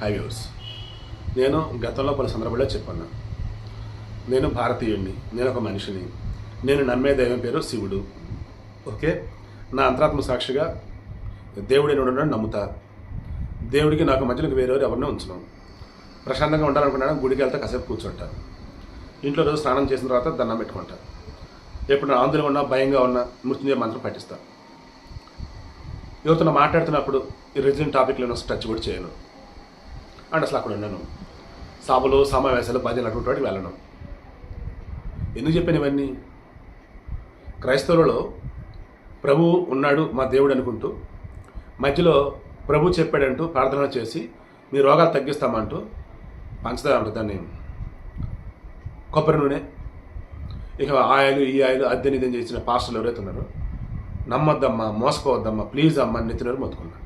Highways నేను గతంలో పలు సందర్భాల్లో చెప్పాను నేను భారతీయుడిని నేను ఒక మనిషిని నేను నమ్మే దైవం పేరు శివుడు. ఓకే? నా అంతరాత్మ సాక్షిగా దేవుడిని ఉండడం నమ్ముతా. దేవుడికి నాకు మధ్యలోకి వేరేవారు ఎవరిని ఉంచను. ప్రశాంతంగా ఉండాలనుకున్నాను గుడికి వెళ్తే కాసేపు కూర్చుంటా. ఇంట్లో రోజు స్నానం చేసిన తర్వాత దండం పెట్టుకుంటా. ఎప్పుడు నా ఆందోళన ఉన్నా భయంగా ఉన్నా మృత్యుంజయ మంత్రం పఠిస్తా. ఎవరితో మాట్లాడుతున్నప్పుడు ఈ రెసిడెంట్ టాపిక్లను టచ్ కూడా చేయను. అండ్ అసలు అక్కడ ఉన్నాను సభలు సమావేశాలు భజనలు అటువంటి వాటికి వెళ్ళను. ఎందుకు చెప్పాను ఇవన్నీ క్రైస్తవులలో ప్రభువు ఉన్నాడు మా దేవుడు అనుకుంటూ మధ్యలో ప్రభు చెప్పాడంటూ ప్రార్థన చేసి మీ రోగాలు తగ్గిస్తామంటూ పంచదారు దాన్ని. కొబ్బరి నూనె. ఇక ఆయిల్ ఈ ఆయిల్ అద్దెని ఇదని చేసిన పాస్టర్లు ఎవరైతే ఉన్నారో నమ్మొద్దమ్మా మోసపోవద్దమ్మా ప్లీజ్ అమ్మా అని నెత్తినరు మొత్తుకున్నాను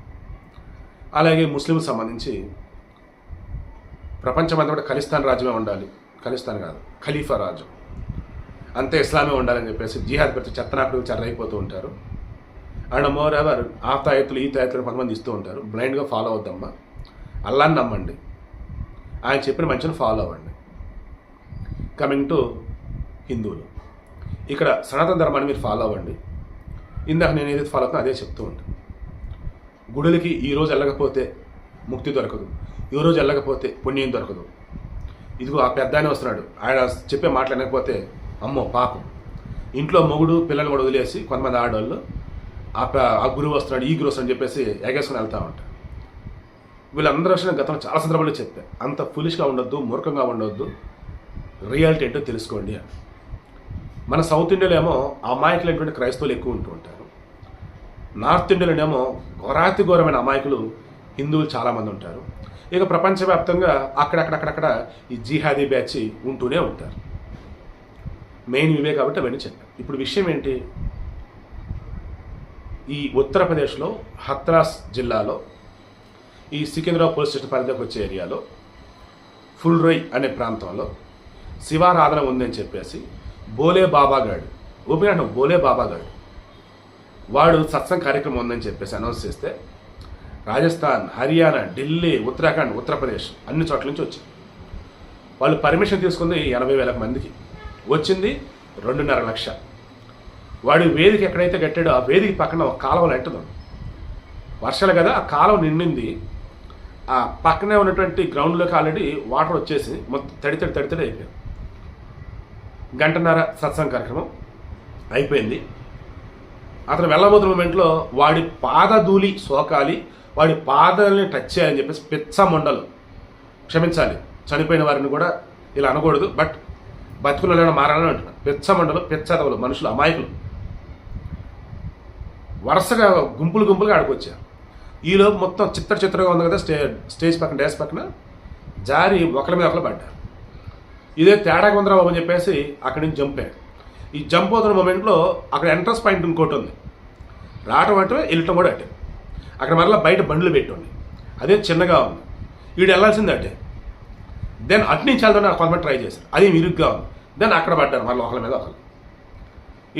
అలాగే ముస్లింకి సంబంధించి ప్రపంచమంతా కూడా ఖలిస్తాన్ రాజ్యమే ఉండాలి. ఖలిస్తాన్ కాదు ఖలీఫా రాజ్యం. అంతే ఇస్లామే ఉండాలని చెప్పేసి జిహాద్ పెడితే చెత్తనాకులు చర్రైపోతూ ఉంటారు. అండ్ మోర్ ఎవర్ ఆ తాయత్తులు ఈ తాయత్తులు కొంతమంది ఇస్తూ ఉంటారు. బ్లైండ్గా ఫాలో అవుద్దమ్మా. అల్లాని నమ్మండి. ఆయన చెప్పిన మంచిని ఫాలో అవ్వండి. కమింగ్ టు హిందువులు. ఇక్కడ సనాతన ధర్మాన్ని మీరు ఫాలో అవ్వండి. ఇందాక నేను ఏదైతే ఫాలో అవుతున్నా అదే చెప్తూ ఉంటాను. గుడులకి ఈ రోజు వెళ్ళకపోతే ముక్తి దొరకదు. ఈ రోజు వెళ్ళకపోతే పుణ్యం దొరకదు. ఇదిగో ఆ పెద్ద ఆయన వస్తున్నాడు. ఆయన చెప్పే మాటలు వినకపోతే అమ్మో పాపం. ఇంట్లో మొగుడు పిల్లలు కూడా వదిలేసి కొంతమంది ఆడవాళ్ళు ఆ ఆ గురువు వస్తున్నాడు ఈ గురువు వస్తున్నాడు అని చెప్పేసి ఎగేసుకుని వెళ్తూ ఉంటారు వీళ్ళందరూ వచ్చిన గతంలో చాలా సందర్భాలు చెప్తే అంత ఫులిష్గా ఉండొద్దు మూర్ఖంగా ఉండొద్దు. రియాలిటీ ఏంటో తెలుసుకోండి అని. మన సౌత్ ఇండియాలో ఏమో అమాయకులైనటువంటి క్రైస్తవులు ఎక్కువ ఉంటూ ఉంటారు. నార్త్ ఇండియాలోనేమో ఘోరాతి ఘోరమైన అమాయకులు హిందువులు చాలామంది ఉంటారు. ఇక ప్రపంచవ్యాప్తంగా అక్కడక్కడక్కడక్కడ ఈ జిహాదీ బ్యాచ్ ఉంటూనే ఉంటారు. మెయిన్ ఇవే కాబట్టి అవన్నీ చెప్పాను. ఇప్పుడు విషయం ఏంటి? ఈ ఉత్తరప్రదేశ్లో హత్రాస్ జిల్లాలో ఈ సికింద్రాబాద్ పోలీస్ స్టేషన్ పరిధిలోకి వచ్చే ఏరియాలో ఫుల్రొయ్ అనే ప్రాంతంలో శివారాధన ఉందని చెప్పేసి బోలే బాబాగాడు ఓపెన్ బోలే బాబాగాడు వాడు సత్సంగ్ కార్యక్రమం ఉందని చెప్పేసి అనౌన్స్ చేస్తే రాజస్థాన్ హర్యానా ఢిల్లీ ఉత్తరాఖండ్ ఉత్తరప్రదేశ్ అన్ని చోట్ల నుంచి వచ్చింది. వాళ్ళు పర్మిషన్ తీసుకుంది ఎనభై వేల మందికి. వచ్చింది రెండున్నర లక్ష. వాడి వేదిక ఎక్కడైతే కట్టాడో ఆ వేదిక పక్కన ఒక కాలువలు లాంటిది వర్షాలు కదా ఆ కాలువ నిండింది. ఆ పక్కనే ఉన్నటువంటి గ్రౌండ్లోకి ఆల్రెడీ వాటర్ వచ్చేసి మొత్తం తడి తడి తడి తడి అయిపోయింది. గంటన్నర సత్సంగ కార్యక్రమం అయిపోయింది. అతను వెళ్ళబోతున్న మూమెంట్లో వాడి పాదధూళి సోకాలి వాడి పాదాలని టచ్ చేయాలని చెప్పేసి పిచ్చ మొండలు. క్షమించాలి. చనిపోయిన వారిని కూడా ఇలా అనకూడదు. బట్ బతుకులలో మారాలని అంటున్నారు పిచ్చ మండలు పిచ్చదవులు మనుషులు అమాయకులు. వరుసగా గుంపులు గుంపులుగా ఆడుకొచ్చారు. ఈలోపు మొత్తం చిత్ర చిత్రంగా ఉంది కదా స్టే స్టేజ్ పక్కన డ్యాస్ పక్కన. జారి ఒకరి మీద ఒకరు పడ్డారు. ఇదే తేడా ఉందిరా బాబు అని చెప్పేసి అక్కడి నుంచి జంప్ అయ్యాడు ఈ జంప్ అవుతున్న మూమెంట్లో అక్కడ ఎంట్రన్స్ పాయింట్ ఇంకోటి ఉంది. రావటం అంటే వెళ్ళటం కూడా అట్టే అక్కడ మరలా బయట బండ్లు పెట్టుంది. అదే చిన్నగా ఉంది. వీడు వెళ్ళాల్సింది అటే దెన్ అటు నుంచి వెళ్దాం కొంతమంది ట్రై చేశారు. అది ఇరుగ్గా ఉంది. దెన్ అక్కడ పడ్డారు మళ్ళీ ఒకళ్ళ మీద ఒకరు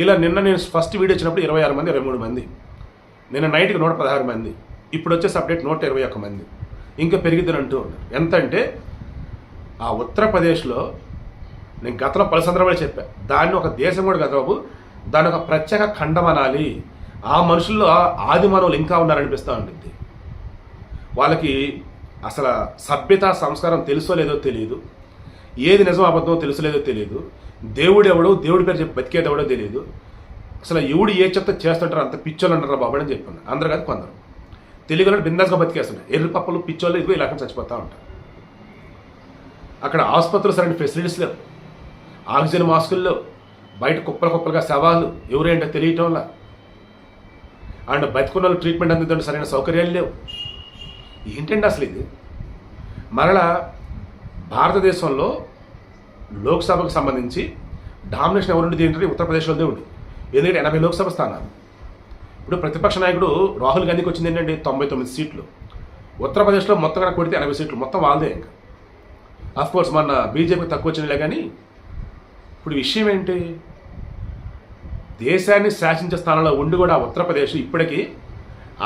ఇలా నిన్న నేను ఫస్ట్ వీడియో వచ్చినప్పుడు ఇరవై ఆరు మంది ఇరవై మూడు మంది. నిన్న నైట్కి నూట పదహారు మంది. ఇప్పుడు వచ్చే సబ్డేట్ నూట ఇరవై ఒక్క మంది. ఇంకా పెరిగిద్దని అంటూ ఉన్నారు. ఎంత అంటే ఆ ఉత్తరప్రదేశ్లో నేను గతంలో పలు సందర్భాలు చెప్పా దాన్ని ఒక దేశం కూడా కదా బాబు దాని ఒక ప్రత్యేక ఖండం అనాలి. ఆ మనుషుల్లో ఆది మానవులు ఇంకా ఉన్నారనిపిస్తూ ఉంటుంది. వాళ్ళకి అసలు సభ్యత సంస్కారం తెలుసో లేదో తెలియదు ఏది నిజం అబద్ధమో తెలుసులేదో తెలియదు దేవుడు ఎవడో దేవుడి పేరు చెప్పి బతికేది ఎవడో తెలియదు అసలు ఎవడు ఏ చెత్త చేస్తుంటారు అంత పిచ్చోళ్ళు అంటారా బాబు అని చెప్పాను అందరు కాదు కొందరు. తెలుగులో బిందాస్గా బతికేస్తున్నారు. ఎర్రి పప్పలు పిచ్చోళ్ళు ఇదిగో ఇలా చచ్చిపోతూ ఉంటారు. అక్కడ ఆసుపత్రులు సరైన ఫెసిలిటీస్ లేవు. ఆక్సిజన్ మాస్కుల్లో బయట కుప్పలు కుప్పలుగా శవాలు ఎవరేంటో తెలియటంలా అండ్ బతికున్న ట్రీట్మెంట్ అందించడం సరైన సౌకర్యాలు లేవు. ఏంటండి అసలు ఇది? మరలా భారతదేశంలో లోక్సభకు సంబంధించి డామినేషన్ ఎవరుండేది ఏంటంటే ఉత్తరప్రదేశ్లోనే ఉంది ఎందుకంటే ఎనభై లోక్సభ స్థానాలు. ఇప్పుడు ప్రతిపక్ష నాయకుడు రాహుల్ గాంధీకి వచ్చింది ఏంటంటే తొంభై తొమ్మిది సీట్లు. ఉత్తరప్రదేశ్లో మొత్తం కనుక కొడితే ఎనభై సీట్లు. మొత్తం వాళ్ళదే ఇంకా. అఫ్కోర్స్ మొన్న బీజేపీకి తక్కువ వచ్చినలే కానీ ఇప్పుడు విషయం ఏంటి? దేశాన్ని శాసించే స్థానంలో ఉండి కూడా ఉత్తరప్రదేశ్ ఇప్పటికీ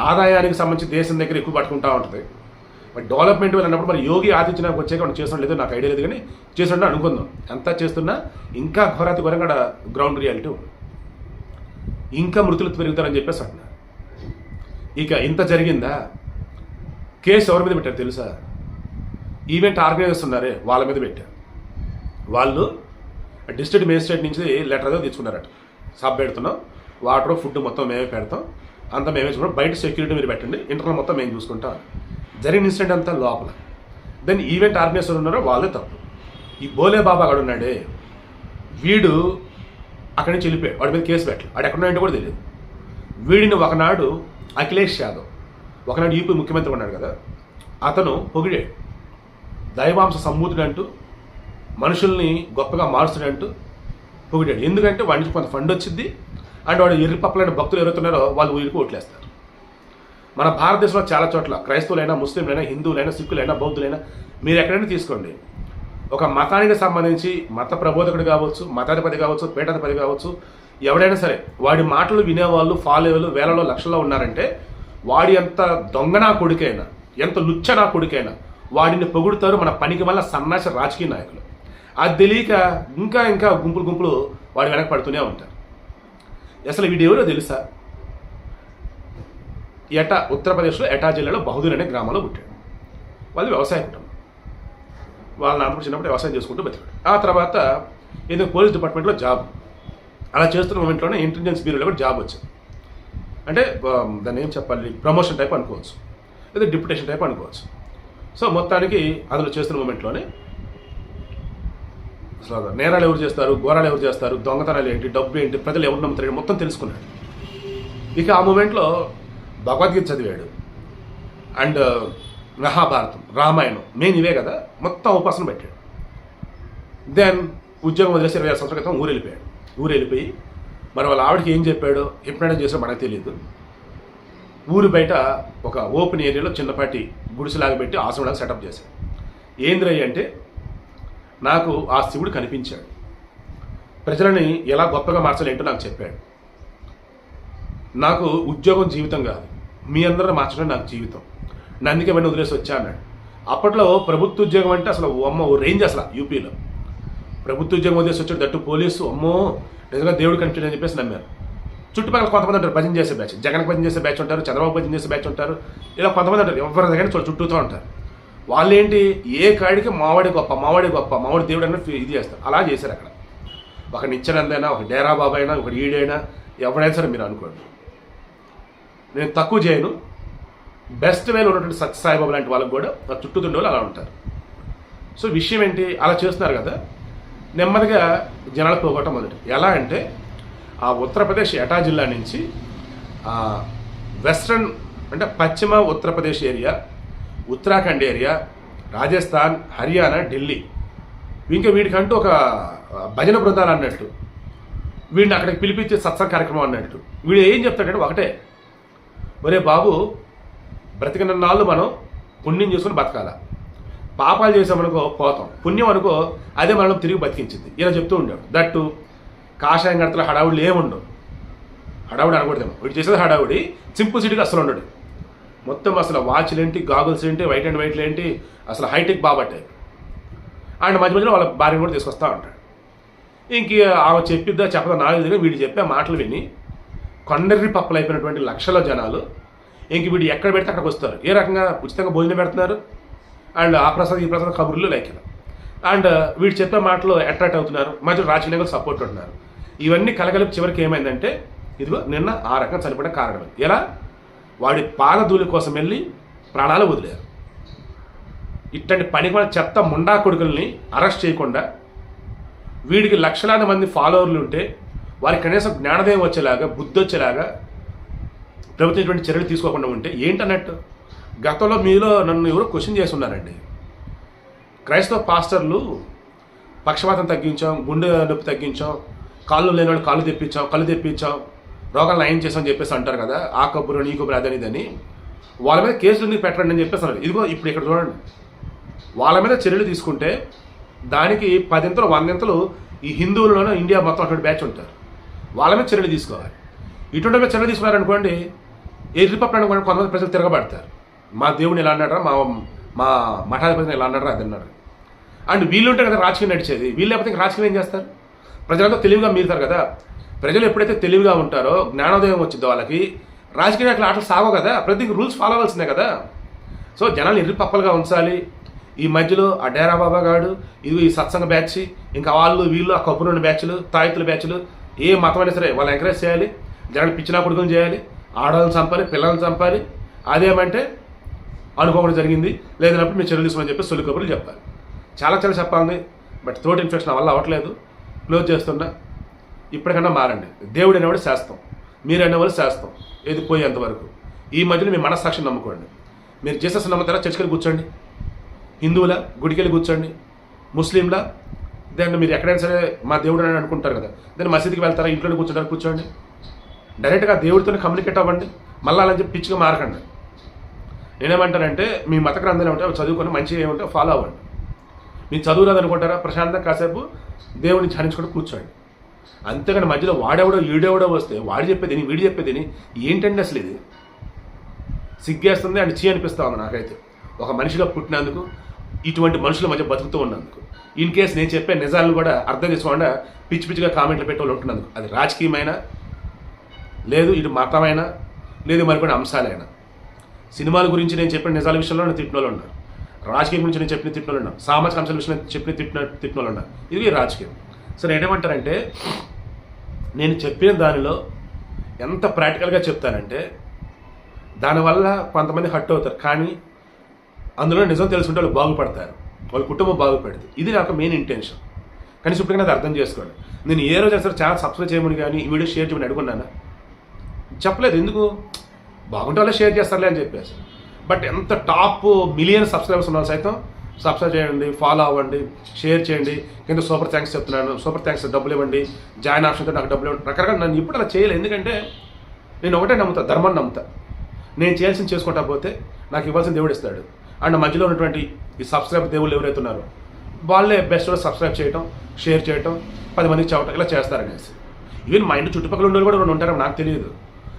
ఆదాయానికి సంబంధించి దేశం దగ్గర ఎక్కువ పట్టుకుంటా ఉంటుంది. మరి డెవలప్మెంట్ అన్నప్పుడు మరి యోగి ఆదిత్యనాథ్ వచ్చాక మనం చేస్తున్నాడు లేదు నాకు ఐడియా లేదు కానీ చేస్తుండే అనుకుందాం. ఎంత చేస్తున్నా ఇంకా ఘోరాతి ఘోరంగా గ్రౌండ్ రియాలిటీ ఉంది. ఇంకా మృతులు పెరుగుతారని చెప్పేసి అంటున్నారు. ఇక ఇంత జరిగిందా? కేసు ఎవరి మీద పెట్టారు తెలుసా? ఈవెంట్ ఆర్గనైజర్స్ ఉన్నారే వాళ్ళ మీద పెట్టారు. వాళ్ళు డిస్ట్రిక్ట్ మేజిస్ట్రేట్ నుంచి లెటర్ ఏదో తెచ్చుకున్నారట. సబ్ పెడుతున్నాం. వాటర్ ఫుడ్ మొత్తం మేమే పెడతాం. అంతా మేమే చూసుకుంటాం. బయట సెక్యూరిటీ మీరు పెట్టండి. ఇంటర్నల్ మొత్తం మేము చూసుకుంటాం. జరిగిన ఇన్సిడెంట్ అంతా లోపల. దెన్ ఈవెంట్ ఆర్గనైజర్ ఉన్నారో వాళ్ళే తప్పు. ఈ బోలే బాబా అక్కడ ఉన్నాడే. వీడు అక్కడి నుంచి వెళ్ళిపోయాడు. వాడి మీద కేసు పెట్టాలి వాడు ఎక్కడ ఉన్నాయంటే కూడా తెలియదు. వీడిని ఒకనాడు అఖిలేష్ యాదవ్ ఒకనాడు యూపీ ముఖ్యమంత్రి ఉన్నాడు కదా. అతను పొగిడాడు దైవాంశ సంబూతుడు అంటూ మనుషుల్ని గొప్పగా మారుస్తుడంటూ పొగిడాడు. ఎందుకంటే వాడి నుంచి కొంత ఫండ్ వచ్చింది. అండ్ వాడు ఎర్రి పప్పలైన భక్తులు ఎవరుతున్నారో వాళ్ళు వీరికి ఓట్లేస్తారు. మన భారతదేశంలో చాలా చోట్ల క్రైస్తవులైనా ముస్లింలైనా హిందువులైనా సిక్కులైనా బౌద్ధులైనా మీరు ఎక్కడైనా తీసుకోండి. ఒక మతానికి సంబంధించి మత ప్రబోధకుడు కావచ్చు మతాధిపతి కావచ్చు పీఠాధిపతి కావచ్చు ఎవడైనా సరే వాడి మాటలు వినేవాళ్ళు ఫాలోవర్లు వేలలో లక్షల్లో ఉన్నారంటే వాడి ఎంత దొంగ నా కొడుకైనా ఎంత లుచ్చ నా కొడుకైనా వాడిని పొగుడుతారు మన పనికి వల్ల సన్నాస రాజకీయ నాయకులు. అది తెలియక ఇంకా ఇంకా గుంపులు గుంపులు వాడు వెనక పడుతూనే ఉంటారు. అసలు వీడు ఎవరో తెలుసా? ఎటా ఉత్తరప్రదేశ్లో ఎటా జిల్లాలో బహుదూర్ అనే గ్రామంలో పుట్టాడు. వాళ్ళు వ్యవసాయ కుటుంబం. వాళ్ళ నాన్నప్పుడు చిన్నప్పుడు వ్యవసాయం చేసుకుంటూ బతికాడు. ఆ తర్వాత ఏదో పోలీస్ డిపార్ట్మెంట్లో జాబ్. అలా చేస్తున్న మూమెంట్లోనే ఇంటెలిజెన్స్ బ్యూరోలో కూడా జాబ్ వచ్చింది. అంటే దాన్ని ఏం చెప్పాలి? ప్రమోషన్ టైప్ అనుకోవచ్చు. లేదా డిప్యుటేషన్ టైప్ అనుకోవచ్చు. సో మొత్తానికి అందులో చేస్తున్న మూమెంట్లోనే అసలు నేరాలు ఎవరు చేస్తారు? ఘోరాలు ఎవరు చేస్తారు? దొంగతనాలు ఏంటి? డబ్బు ఏంటి? ప్రజలు ఎవరు నమ్ముతారు? మొత్తం తెలుసుకున్నాడు. ఇక ఆ మూమెంట్లో భగవద్గీత చదివాడు. And uh, Mahabharatam Ramayanam main ఇవే కదా? మొత్తం ఉపాసన పెట్టాడు. దెన్ ఉద్యోగం వదిలేసి ఇరవై ఆరు సంవత్సరాల క్రితం ఊరు వెళ్ళిపోయాడు ఊరు వెళ్ళిపోయి మరి వాళ్ళ ఆవిడకి ఏం చెప్పాడో ఎప్పుడైనా చేసో మనకు తెలియదు. ఊరు బయట ఒక ఓపెన్ ఏరియాలో చిన్నపాటి గుడిసెలాగా పెట్టి ఆశ్రమలాగా సెటప్ చేశాడు. ఏంద్రయ్య అంటే నాకు ఆ శివుడు కనిపించాడు. ప్రజలని ఎలా గొప్పగా మార్చాలేంటో నాకు చెప్పాడు. నాకు ఉద్యోగం జీవితం కాదు. మీ అందరిని మార్చడం నాకు జీవితం. నందికి ఇవన్నీ వదిలేసి వచ్చా అన్నాడు. అప్పట్లో ప్రభుత్వ ఉద్యోగం అంటే అసలు అమ్మ ఓ రేంజ్ అసలు యూపీలో. ప్రభుత్వ ఉద్యోగం వదిలేసి వచ్చాడు దట్టు పోలీసు అమ్మో నిజంగా దేవుడు కనిపించాడు అని చెప్పేసి నమ్మారు చుట్టుపక్కల కొంతమంది ఉంటారు భజన చేసే బ్యాచ్. జగన్ భజన చేసే బ్యాచ్ ఉంటారు చంద్రబాబు భజన చేసే బ్యాచ్ ఉంటారు ఇలా కొంతమంది ఉంటారు ఎవరి దగ్గర చుట్టూతో ఉంటారు. వాళ్ళు ఏంటి ఏ కాడికి? మావాడి గొప్ప మావాడి గొప్ప మావాడి దేవుడు అన్న ఇది చేస్తారు. అలా చేశారు అక్కడ. ఒక నిత్యానందైనా ఒక డేరా బాబా అయినా ఒక ఈడైనా ఎవడైనా సరే మీరు అనుకోండి. నేను తక్కువ చేయను. బెస్ట్ వేలో ఉన్నటువంటి సత్య లాంటి వాళ్ళకి కూడా నా చుట్టూతుండే వాళ్ళు అలా ఉంటారు. సో విషయం ఏంటి? అలా చేస్తున్నారు కదా. నెమ్మదిగా జనాలు పోగొట్టం మొదటి ఎలా అంటే ఆ ఉత్తరప్రదేశ్ ఎటా జిల్లా నుంచి వెస్ట్రన్ అంటే పశ్చిమ ఉత్తరప్రదేశ్ ఏరియా ఉత్తరాఖండ్ ఏరియా రాజస్థాన్ హర్యానా ఢిల్లీ. ఇంకా వీడికంటూ ఒక భజన బృందాలు అన్నట్టు. వీడిని అక్కడికి పిలిపించే సత్సంగ కార్యక్రమం అన్నట్టు. వీడు ఏం చెప్తాడంటే ఒకటే. ఒరే బాబు బ్రతికిన నాళ్ళు మనం పుణ్యం చేసుకుని బతకాల. పాపాలు చేసామనుకో పోతాం. పుణ్యం అనుకో అదే మనం తిరిగి బతికించింది. ఇలా చెప్తూ ఉండాడు దట్టు కాషాయం గడతలో హడావుడిలు ఏముండవు. హడావుడు అనకూడదేమో. వీడు చేసేది హడావుడి సింపుల్ సిటీకి అసలు ఉండడు. మొత్తం అసలు వాచ్లు ఏంటి గాగుల్స్ ఏంటి వైట్ అండ్ వైట్లు ఏంటి అసలు హైటెక్ బాబట్టే. అండ్ మధ్య మధ్యలో వాళ్ళ భార్యను కూడా తీసుకొస్తా ఉంటాడు. ఇంక ఆమె చెప్పిద్దా చెప్పదా నాలుగు తెలియదు వీడు చెప్పే మాటలు విని కొండర్రి పప్పలు అయిపోయినటువంటి లక్షల జనాలు ఇంక వీడు ఎక్కడ పెడితే అక్కడికి వస్తారు. ఏ రకంగా ఉచితంగా భోజనం పెడుతున్నారు? అండ్ ఆ ప్రసాద్ ఈ ప్రసాద్ కబుర్లు లేక అండ్ వీడు చెప్పే మాటలు అట్రాక్ట్ అవుతున్నారు. మధ్యలో రాజకీయంగా సపోర్ట్ ఉంటున్నారు ఇవన్నీ కలగలిపి చివరికి ఏమైందంటే ఇదిగో నిన్న ఆ రకం చనిపోయిన కారణం ఎలా? వాడి పాలధూళి కోసం వెళ్ళి ప్రాణాలు వదిలేరు. ఇట్టండి పని కూడా చెత్త ముండా కొడుకుల్ని అరెస్ట్ చేయకుండా వీడికి లక్షలాది మంది ఫాలోవర్లు ఉంటే వారికి కనీసం జ్ఞానదేవం వచ్చేలాగా బుద్ధి వచ్చేలాగా ప్రభుత్వం ఇటువంటి చర్యలు తీసుకోకుండా ఉంటే ఏంటన్నట్టు? గతంలో మీలో నన్ను ఎవరో క్వశ్చన్ చేసి ఉన్నారండి. క్రైస్తవ పాస్టర్లు పక్షపాతం తగ్గించాం గుండె నొప్పి తగ్గించాం కాళ్ళు లేని వాళ్ళు కాళ్ళు తెప్పించాం కళ్ళు తెప్పించాం రోగాలు నయం చేసామని చెప్పేసి అంటారు కదా ఆ కబురు నీ కబురు అదని ఇదని వాళ్ళ మీద కేసులు మీరు పెట్టండి అని చెప్పేసి అన్నారు. ఇదిగో ఇప్పుడు ఇక్కడ చూడండి. వాళ్ళ మీద చర్యలు తీసుకుంటే దానికి పదింతలు వందింతలు ఈ హిందువులలోనూ ఇండియా మొత్తం అటువంటి బ్యాచ్ ఉంటారు. వాళ్ళ మీద చర్యలు తీసుకోవాలి. ఇటువంటి మీద చర్యలు తీసుకున్నారనుకోండి ఏ రిపబ్లిక్ అనుకోండి కొంతమంది ప్రజలు తిరగబడతారు. మా దేవుని ఎలా అన్నాడరా మా మా మఠాధిపతిని ఎలా అన్నాడు అది అన్నారు. అండ్ వీళ్ళు ఉంటే కదా రాజకీయం నడిచేది. వీళ్ళు లేకపోతే రాజకీయం ఏం చేస్తారు? ప్రజలంతా తెలివిగా మీరుతారు కదా. ప్రజలు ఎప్పుడైతే తెలివిగా ఉంటారో జ్ఞానోదయం వచ్చిందో వాళ్ళకి రాజకీయ నాయకులు ఆటలు సాగవు కదా. ప్రతి రూల్స్ ఫాలో అవ్వాల్సిందే కదా. సో జనాలు ఇరుపప్పలుగా ఉంచాలి. ఈ మధ్యలో ఆ డేరా బాబా గాడు ఇది ఈ సత్సంగ బ్యాచ్ ఇంకా వాళ్ళు వీళ్ళు ఆ కప్పునున్న బ్యాచ్లు తాయితుల బ్యాచ్లు ఏ మతమైనా సరే వాళ్ళు ఎంకరేజ్ చేయాలి. జనాలు పిచ్చినా కొడుకుని చేయాలి. ఆడవాళ్ళని చంపాలి పిల్లల్ని చంపాలి. అదేమంటే అనుకోవడం జరిగింది. లేదన్నప్పుడు మీరు చర్యలు తీసుకోమని చెప్పి సొలి కబుర్లు చెప్పాలి చాలా చాలా చెప్పాలి. బట్ థ్రోట్ ఇన్ఫెక్షన్ వల్ల అవ్వట్లేదు. క్లోజ్ చేస్తున్నా. ఇప్పటికన్నా మారండి. దేవుడు అనేవాడు శాస్త్రం. మీరు అనేవాళ్ళు శాస్త్రం. ఏది పోయేంతవరకు ఈ మధ్యలో మీ మనస్సాక్షిని నమ్ముకోండి. మీరు జీసస్ నమ్ముతారా? చర్చికి కూర్చోండి. హిందువుల? గుడికెళ్ళి కూర్చోండి. ముస్లింల? దాన్ని మీరు ఎక్కడైనా సరే మా దేవుడు అని అనుకుంటారు కదా. దాన్ని మసీదుకి వెళ్తారా? ఇంట్లో కూర్చుంటారా? కూర్చోండి. డైరెక్ట్గా దేవుడితో కమ్యూనికేట్ అవ్వండి. మళ్ళీ అలా చెప్పి పిచ్చిగా మారకండి. నేనేమంటానంటే మీ మత గ్రంథాలు ఏమంటే చదువుకొని మంచిగా ఏమంటే ఫాలో అవ్వండి. మీరు చదువు రాదనుకుంటారా? ప్రశాంతంగా కాసేపు దేవుడిని ధ్యానించుకుంటూ కూర్చోండి. అంతేగాని మధ్యలో వాడెవడో ఈడెవడో వస్తే వాడు చెప్పేది వీడు చెప్పేది ఏంటండి అసలు ఇది? సిగ్గేస్తుంది అండ్ చీ అనిపిస్తా ఉంది నాకైతే. ఒక మనిషిగా పుట్టినందుకు ఇటువంటి మనుషుల మధ్య బతుకుతూ ఉన్నందుకు. ఇన్ కేస్ నేను చెప్పే నిజాలను కూడా అర్థం చేసుకోకుండా పిచ్చి పిచ్చిగా కామెంట్లు పెట్టేవాళ్ళు ఉంటున్నందుకు. అది రాజకీయమైన లేదు ఇటు మతమైన లేదు మరికొన్ని అంశాలైనా. సినిమాల గురించి నేను చెప్పిన నిజాల విషయంలో నేను తిట్టిన ఉన్నారు. రాజకీయం గురించి నేను చెప్పిన తిట్టిన వాళ్ళు ఉన్నారు. సామాజిక అంశాల విషయంలో చెప్పిన తిట్టిన తిట్టిన ఉన్నారు. ఇది రాజకీయం. సో నేనేమంటానంటే నేను చెప్పిన దానిలో ఎంత ప్రాక్టికల్గా చెప్తానంటే దానివల్ల కొంతమంది హట్ అవుతారు కానీ అందులో నిజం తెలుసుకుంటే వాళ్ళు బాగుపడతారు. వాళ్ళ కుటుంబం బాగుపడుతుంది ఇది నాకు మెయిన్ ఇంటెన్షన్. కానీ ఇప్పటికైనా అది అర్థం చేసుకోండి. నేను ఏ రోజు అసలు చాలా సబ్స్క్రైబ్ చేయమని కానీ ఈ వీడియో షేర్ చేయమని అడుగున్నాను? చెప్పలేదు. ఎందుకు? బాగుంటే వాళ్ళే షేర్ చేస్తారులే అని చెప్పేసి. బట్ ఎంత టాప్ మిలియన్ సబ్స్క్రైబర్స్ ఉన్న సైతం సబ్స్క్రైబ్ చేయండి ఫాలో అవ్వండి షేర్ చేయండి. కింద సూపర్ థ్యాంక్స్ చెప్తున్నాను. సూపర్ థ్యాంక్స్ డబ్బులు ఇవ్వండి. జాయిన్ ఆప్షన్తో నాకు డబ్బులు ఇవ్వండి. రకరకాల నన్ను ఇప్పుడు అలా చేయలేదు. ఎందుకంటే నేను ఒకటే నమ్ముతా ధర్మాన్ని నమ్ముతా. నేను చేయాల్సింది చేసుకుంటా పోతే నాకు ఇవ్వాల్సిన దేవుడు ఇస్తాడు. అండ్ మధ్యలో ఉన్నటువంటి ఈ సబ్స్క్రైబ్ దేవుళ్ళు ఎవరైతే ఉన్నారో వాళ్ళే బెస్ట్ సబ్స్క్రైబ్ చేయటం షేర్ చేయటం పది మందికి చెప్పటం ఇలా చేస్తారనేసి ఈవెన్ మా ఇంటి చుట్టుపక్కల ఉన్న వాళ్ళు కూడా రెండు ఉంటారో నాకు తెలియదు.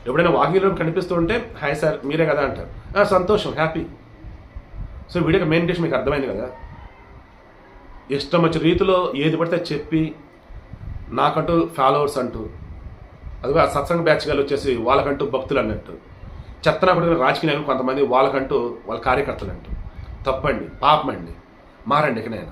ఎప్పుడైనా వాకింగ్ కనిపిస్తూ ఉంటే హాయ్ సార్ మీరే కదా అంటారు. సంతోషం happy so video main dish మీకు అర్థమైంది కదా? ఇష్టం వచ్చిన రీతిలో ఏది పడితే చెప్పి నాకంటూ ఫాలోవర్స్ అంటూ అదిగో ఆ సత్సంగ బ్యాచ్ గారు వచ్చేసి వాళ్ళకంటూ భక్తులు అన్నట్టు. చెత్తన రాజకీయ కొంతమంది వాళ్ళకంటూ వాళ్ళ కార్యకర్తలు అంటూ తప్పండి పాపమండి మారండి ఇక నేను.